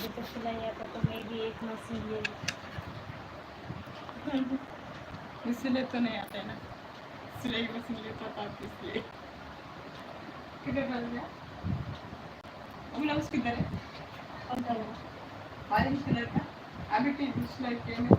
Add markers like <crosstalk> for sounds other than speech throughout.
मेरी तो सिलाई आता तो मैं भी एक मसीह ले इसलिए तो नहीं आता है ना। सिलाई मशीन लेता था आप इसलिए। किधर डाल दिया? ब्लाउज किधर है? ऑरेंज कलर का। अभी सिलाई के में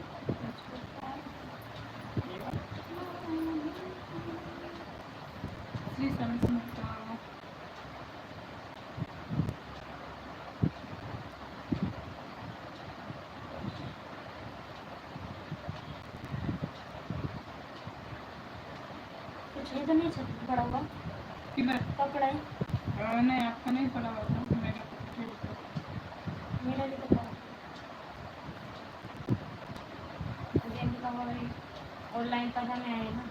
ऑनलाईन पगाने आहे ना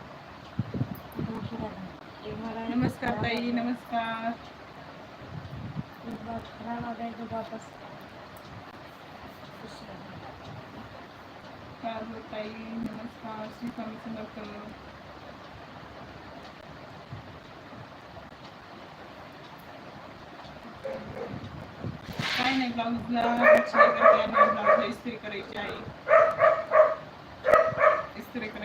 नमस्कार ताई नमस्कार। वापस ताई? नमस्कार श्री स्वामी समर्थ काय नाही ब्लाऊजला शिलाई करायला ब्लाऊजला इस्त्री करायची आहे.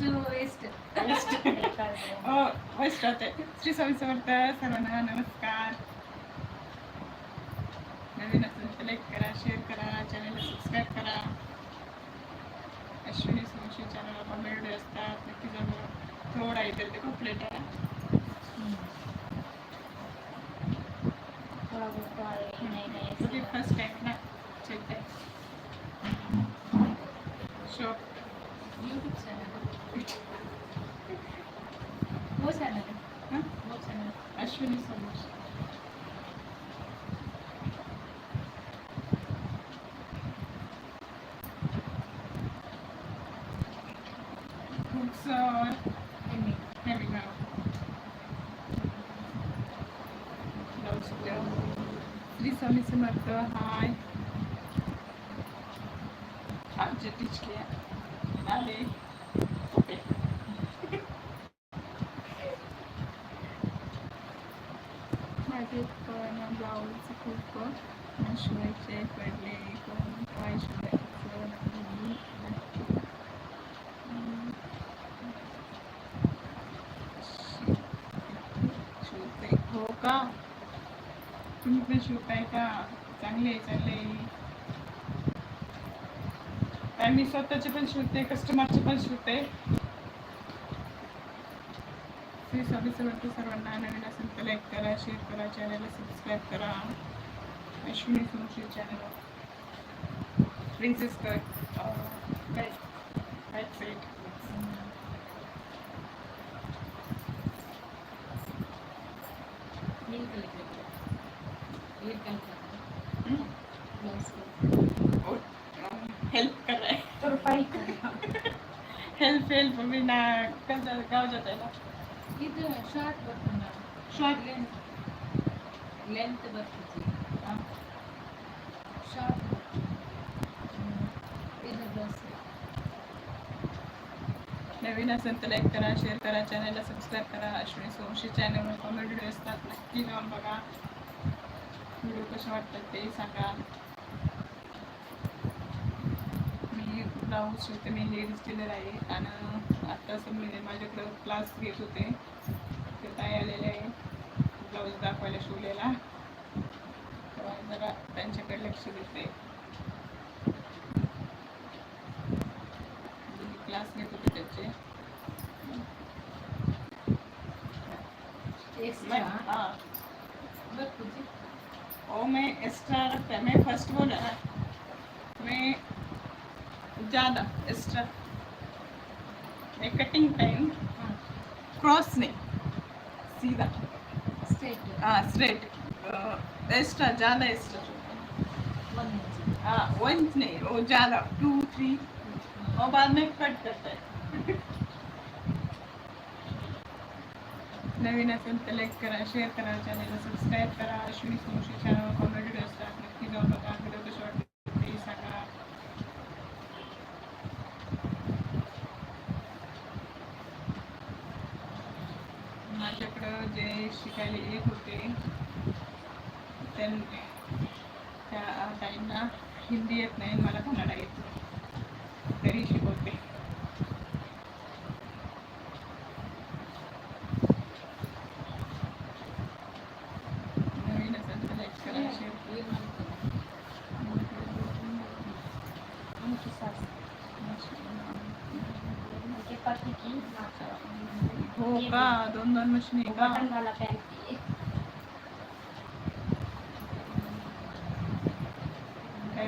वेस्ट वेस्ट होते श्री स्वामी समर्थ सर्वांना नमस्कार नवीन असेल तर लाईक करा शेअर करा चॅनलला सबस्क्राईब करा. अश्विनी सोमशी चॅनलला कॉमेंट असतात नक्की बघा. थोडा इथे ते आहे ऐसे फ़र्स्ट टाइम ना चलते shop Yiyorduk senede. Bu senede. Ha? Bu senede. Aşkın insanlar. Yoksa... Emin. Emin abi. Lisa mi se mrtva, haj. Čače, tičke. Ali. Margaret ko ng bawal sa kuko ng short shepherd lay ko ng kawai short so nagbili na Shupay ko ka. Tumipin shupay ka. Chang le, chang le. स्वतःचे पण शिवते कस्टमरचे पण शिवते श्री स्वामी समर्थ सर्वांना नवीन करा share करा channel subscribe करा. Ashwini Somshi channel princess website help help me ना कसं गाव जात आहे ना? इथं शॉर्ट बघतो ना शॉर्ट लेंथ लेंथ बघतो शॉर्ट नवीन असेल तर लाईक करा शेअर करा चॅनलला सबस्क्राईब करा. अश्विनी सोमशी चॅनलवर कॉमेडी असतात नक्की जाऊन बघा. व्हिडिओ कसे वाटतात ते सांगा मी ब्लाऊज शिवते मी लेडीज टेलर आहे. आणि आता असं मी माझ्याकडं क्लास घेत होते. ते ताई आलेले आहे. ब्लाऊज दाखवायला शिवलेला. तेव्हा जरा त्यांच्याकडे लक्ष देते. क्लास घेत होते त्याचे. हाँ. ओ मैं एक्स्ट्रा रखता. मैं फर्स्ट बोला मैं ज़्यादा एक्स्ट्रा कटिंग टाइम क्रॉस नहीं सीधा. स्ट्रेट हाँ स्ट्रेट एक्स्ट्रा ज़्यादा एक्स्ट्रा हाँ वन नहीं वो ज़्यादा. टू थ्री और बाद में कट करता है. <laughs> नवीन असेल तर लाईक करा शेअर करा चॅनलला सबस्क्राईब करा Ashwini Somshi channel comedy video असतात नक्की जाऊन बघा व्हिडिओ कसे वाटते पहले एक होते टाइम ना हिंदी येत नाही मला कन्नड येतो तरी शिकवते हो। का। दोन दोन मशीन का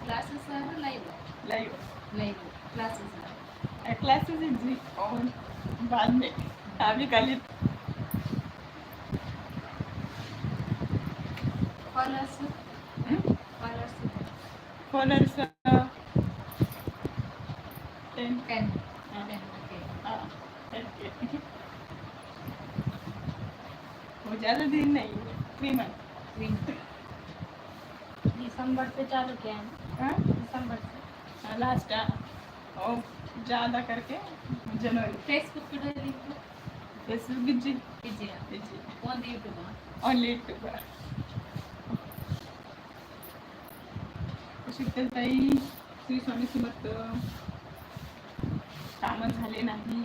classes are live live live classes are classes is on बाद में अभी कल callers callers callers ten ten वो ज़्यादा दिन नहीं थ्री मंथ थ्री मंथ दिसंबर से चालू किया है। हाँ? दिसंबर से। लास्ट और ज़्यादा करके जनवरी। Facebook पे डाली फेसबुक जी जी on YouTube हाँ। Only YouTube Shri Swami Samarth. कामं झाले नाही.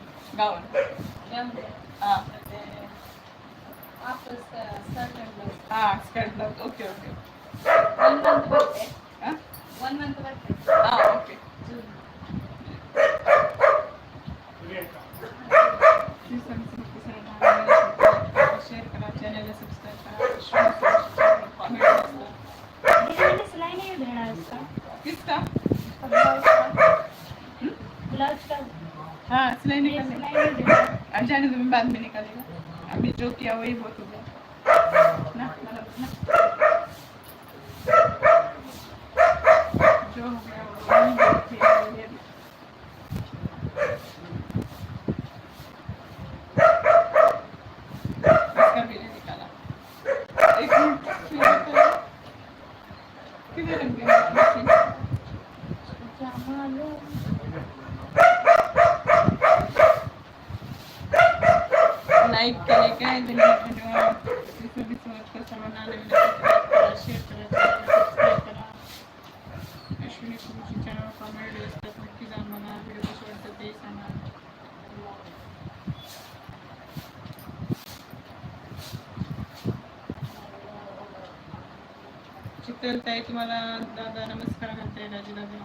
Gown. Skirt blouse okay okay one month ಬರುತ್ತೆ ಹಾಂ ಓಕೆ बाद में निकालेगा। अभी जो किया वही बहुत हो गया। ताई तुम्हाला दादा नमस्कार करते राजी दादा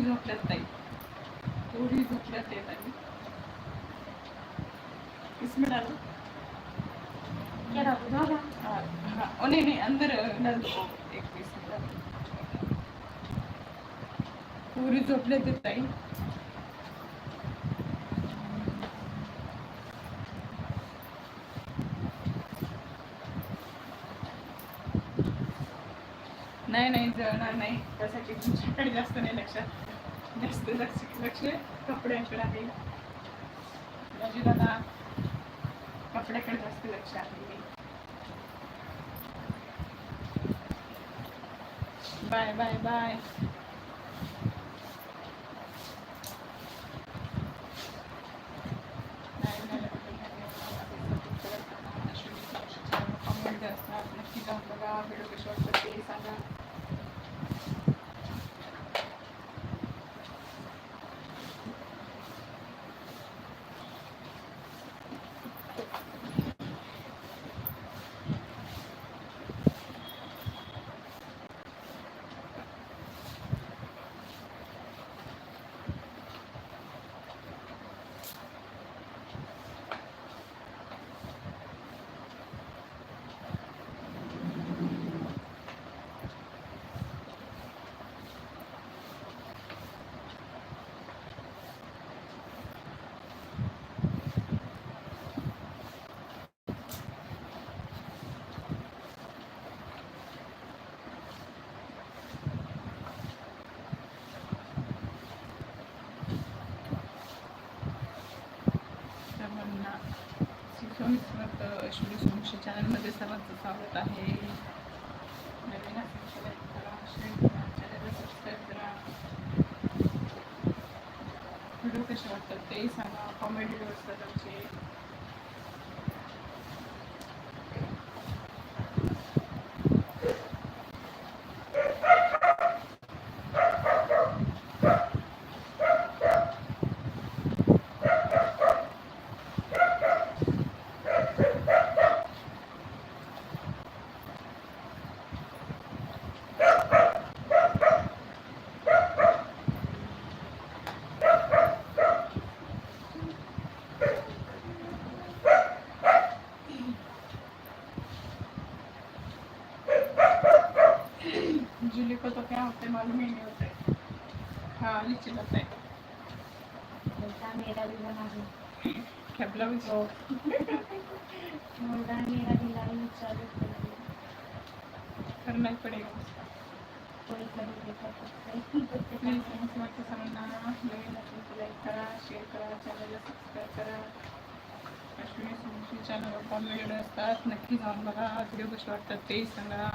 पुरी झोपल्यात ताई. पुरी झोपल्यात येत आणि इसमें डालो. क्या रखो दादा हाँ हाँ. ओ नहीं नहीं अंदर डाल दो एक पीस डाल दो. पुरी झोपल्यात येत ताई. नाही नाही जळणार नाही. त्यासाठी तुमच्याकडे जास्त नाही लक्षात. असते लक्ष लक्ष कपड्यांकडे आहे. माझी दादा कपड्याकडे जास्त लक्ष आहे. Bye bye bye. नक्की जाऊन बघा व्हिडिओ ते सांगा शिक्षण समर्थ चॅनलमध्ये सर्वांचं स्वागत आहे. नीचे लगता है. मेरा भी बना दो क्या ब्लाउज मुर्गा मेरा भी लाइन चालू करना ही पड़ेगा कोई कभी देखा प्लीज़ करा शेअर करा चॅनलला सबस्क्राईब करा. सोमशी असतात. नक्की जाऊन बघा. व्हिडिओ कसे वाटतात तेही सांगा.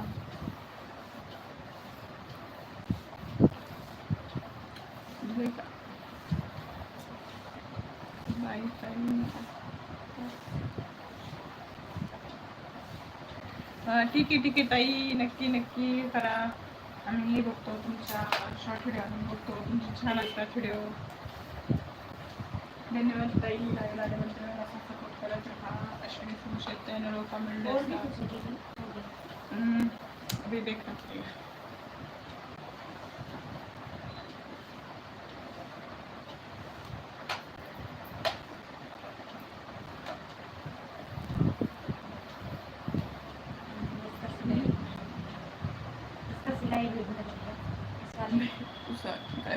ठीक आहे ठीक आहे ताई. नक्की नक्की करा. आम्ही बघतो तुमच्या शॉर्ट व्हिडिओ आम्ही बघतो तुमचे छान असतात व्हिडिओ धन्यवाद ताई. लाईव्ह आल्याबद्दल असं सपोर्ट करत राहा. अश्विनी संशय चॅनल कमेंट और भी कुछ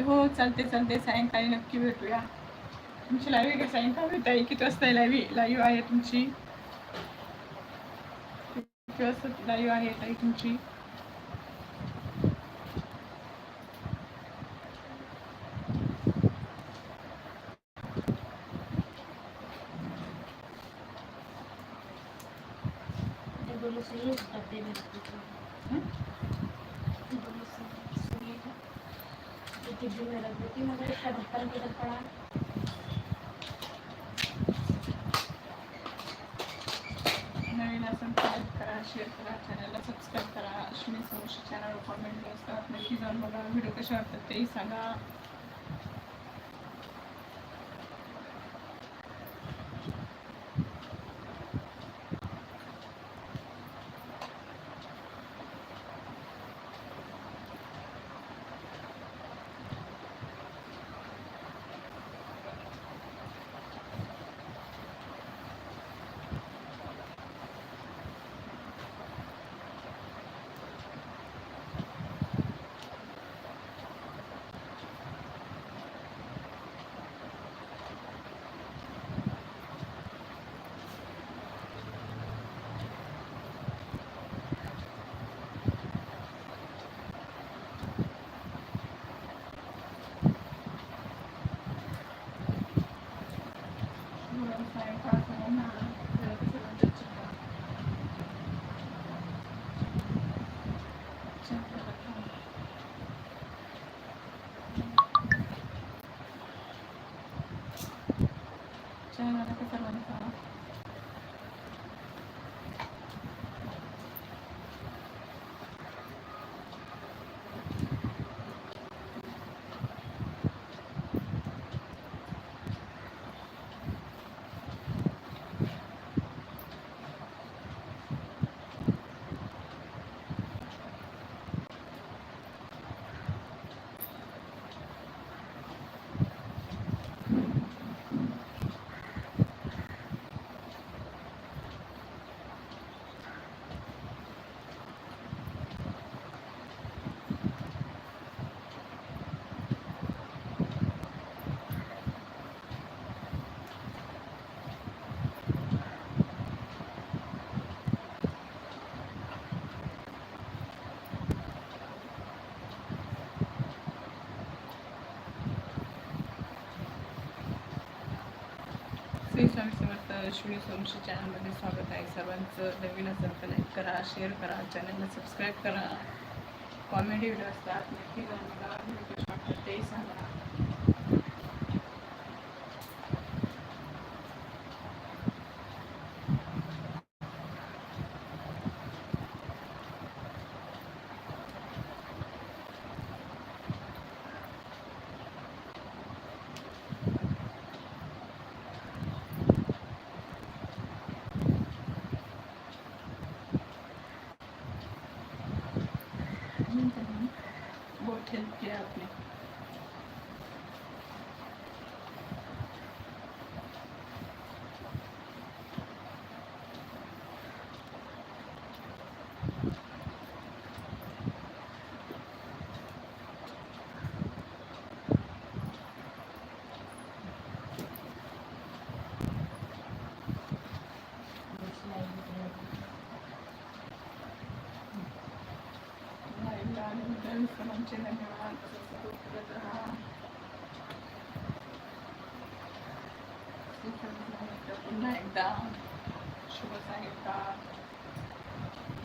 हो चालते चालते. सायंकाळी नक्की भेटूया. तुमची लाईव्ह आहे का? सायंकाळ भेटाई किती वाजता लाईव्ह लाईव्ह आहे तुमची. किती वाजता लाईव्ह आहे ताई तुमची ये दोनों सही है डब्बे में रख दीजिए हं? ये दोनों सही सही है ये डिब्बे में रख देती हूँ मगर इसका ढक्कन किधर पड़ा है नवीन असेल तर लाईक करा शेअर करा चॅनलला सबस्क्राईब करा अश्विनी समोशी चॅनलवर कॉमेंट असतात नक्की जाऊन बघा. व्हिडिओ कसे वाटतात तेही सांगा. clarify. समर्थ सोमशी चॅनलमध्ये स्वागत आहे. सर्वांचं नवीन असेल तर लाईक करा शेअर करा चॅनलला सबस्क्राईब करा. कॉमेडी व्हिडिओ असतात नक्की जाऊन बघा. व्हिडिओ तेही सांगा. तुमचे धन्यवाद. करत राहा पुन्हा एकदा शुभ सायंकाळ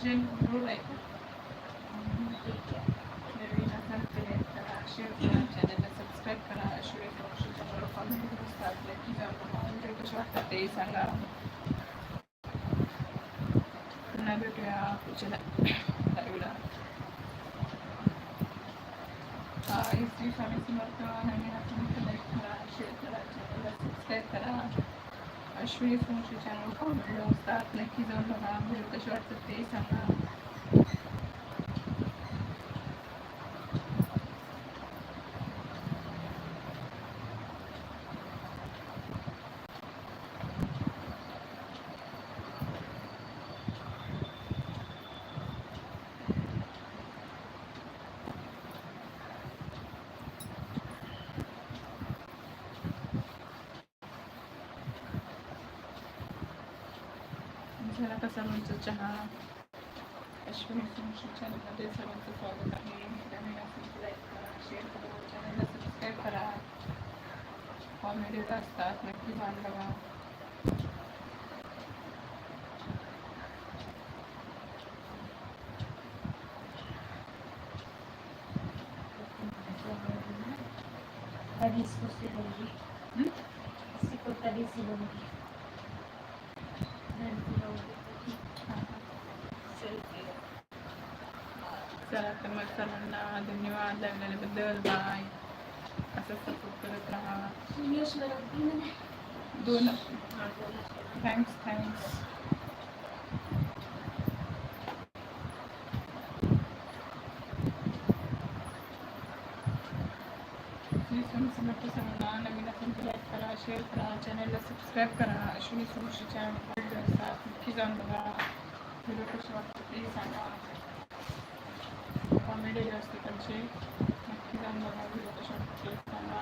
जैन गुरु आहे का? नवीन असाल तर शेअर करा चॅनलला सबस्क्राईब करा. शिवाय कॉमेंट असतात नक्की जाऊन कसे वाटतात तेही सांगा. पुन्हा भेटूया पुढच्या स्वामी समर्थ नवीन असेल लाईक करा शेअर करा चॅनलला सबस्क्राईब करा अश्विनी फोनचे चॅनल कॉमेडी असतात नक्की जाऊन बघा व्हिडिओ कसे वाटतात ते सांगा झाला कसा म्हणतो? चहा. अश्विनी तुमच्या चॅनलमध्ये सर्वांचं स्वागत आहे. नवीन असेल लाईक करा शेअर करा चॅनलला सबस्क्राईब करा. कॉमेडीज असतात नक्की जाऊन चला तर मग सर्वांना धन्यवाद लागल्याबद्दल बाय असं सपोर्ट करत राहा इंग्लिश में रखती मैंने दोन हाँ बोला थँक्स थँक्स श्री स्वामी समर्थ सर्वांना नवीन असेल तर लाईक करा शेअर करा चॅनलला सबस्क्राईब करा अश्विनी सुरक्षी चॅनल असतात नक्की जाऊन बघा व्हिडिओ कसे वाटतात ते सांगा বেড়ে আসতে পারছে রান্না বান্না সব ঠিক আমরা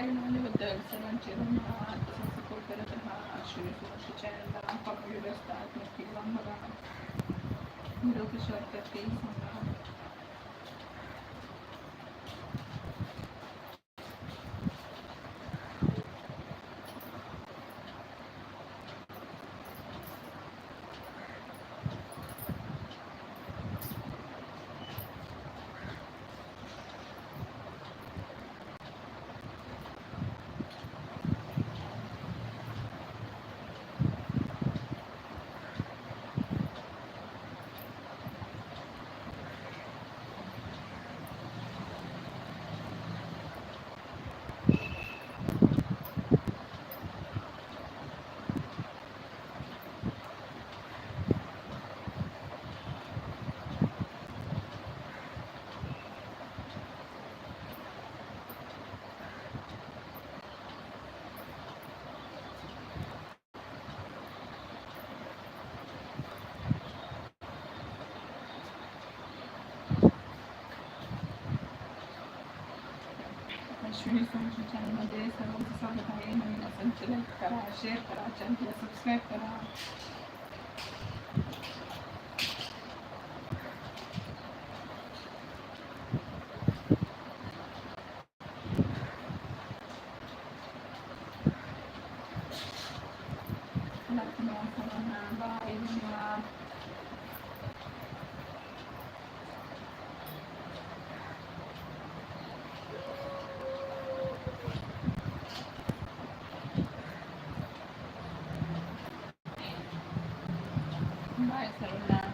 تعالوا نبدأ السلام جيرونا تسلسل درجها شريف وشجاع الله قبل يرسل أتمكي الله مرحبا ملوك شرطة فيه अश्विनी सोमशी चॅनलमध्ये सर्वांचं स्वागत आहे नवीन असेल तर लाईक करा शेअर करा चॅनलला सबस्क्राईब करा Máy.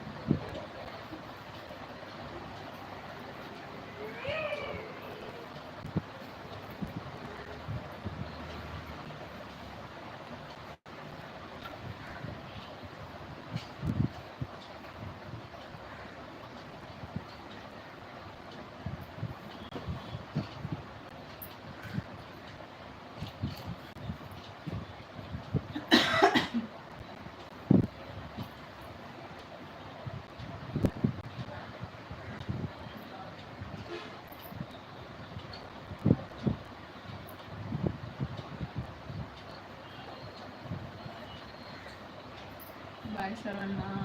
Sharon, Mom.